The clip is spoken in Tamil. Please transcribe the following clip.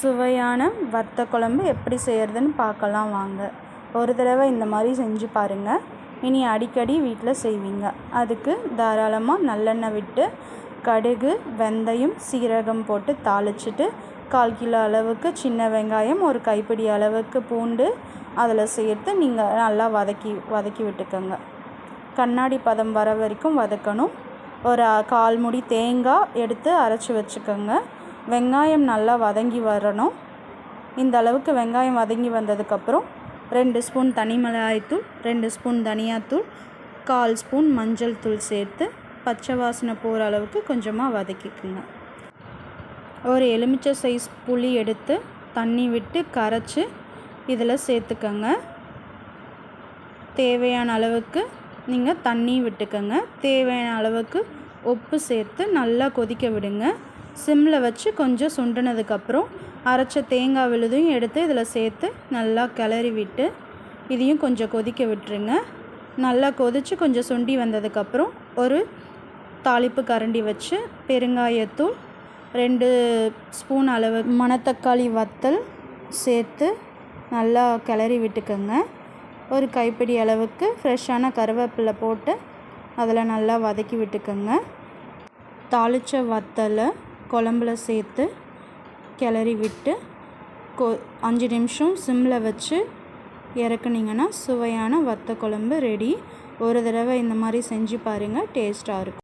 சுவையான வத்த குழம்பு எப்படி செய்கிறதுன்னு பார்க்கலாம் வாங்க. ஒரு தடவை இந்த மாதிரி செஞ்சு பாருங்கள் இனி அடிக்கடி வீட்டில் செய்வீங்க. அதுக்கு தாராளமாக நல்லெண்ணெய் விட்டு கடுகு வெந்தயம் சீரகம் போட்டு தாளிச்சிட்டு கால் கிலோ அளவுக்கு சின்ன வெங்காயம் ஒரு கைப்பிடி அளவுக்கு பூண்டு அதில் சேர்த்து நீங்கள் நல்லா வதக்கி வதக்கி விட்டுக்கோங்க. கண்ணாடி பதம் வர வரைக்கும் வதக்கணும். ஒரு கால் முடி தேங்காய் எடுத்து அரைச்சி வச்சுக்கோங்க. வெங்காயம் நல்லா வதங்கி வரணும். இந்த அளவுக்கு வெங்காயம் வதங்கி வந்ததுக்கப்புறம் ரெண்டு ஸ்பூன் தனி மிளகாய்த்தூள் ரெண்டு ஸ்பூன் தனியாத்தூள் கால் ஸ்பூன் மஞ்சள் தூள் சேர்த்து பச்சை வாசனை போகிற அளவுக்கு கொஞ்சமாக வதக்கிக்குங்க. ஒரு எலுமிச்சை சைஸ் புளி எடுத்து தண்ணி விட்டு கரைச்சி இதில் சேர்த்துக்கோங்க. தேவையான அளவுக்கு நீங்கள் தண்ணி விட்டுக்கோங்க. தேவையான அளவுக்கு உப்பு சேர்த்து நல்லா கொதிக்க விடுங்க. சிம்மில் வச்சு கொஞ்சம் சுண்டினதுக்கப்புறம் அரைச்ச தேங்காய் விழுதையும் எடுத்து இதில் சேர்த்து நல்லா கிளறி விட்டு இதையும் கொஞ்சம் கொதிக்க விட்டுருங்க. நல்லா கொதித்து கொஞ்சம் சுண்டி வந்ததுக்கப்புறம் ஒரு தாளிப்பு கரண்டி வச்சு பெருங்காயத்தூள் ரெண்டு ஸ்பூன் அளவு மணத்தக்காளி வத்தல் சேர்த்து நல்லா கிளறி விட்டுக்கோங்க. ஒரு கைப்பிடி அளவுக்கு ஃப்ரெஷ்ஷான கருவேப்பிலை போட்டு அதில் நல்லா வதக்கி விட்டுக்கோங்க. தாளித்த வத்தலை குழம்புல சேர்த்து கிளறி விட்டு கொ அஞ்சு நிமிஷம் சிம்மில் வச்சு இறக்குனீங்கன்னா சுவையான வத்த குழம்பு ரெடி ஒரு தடவை இந்த மாதிரி செஞ்சு பாருங்கள் டேஸ்ட்டாக இருக்கும்.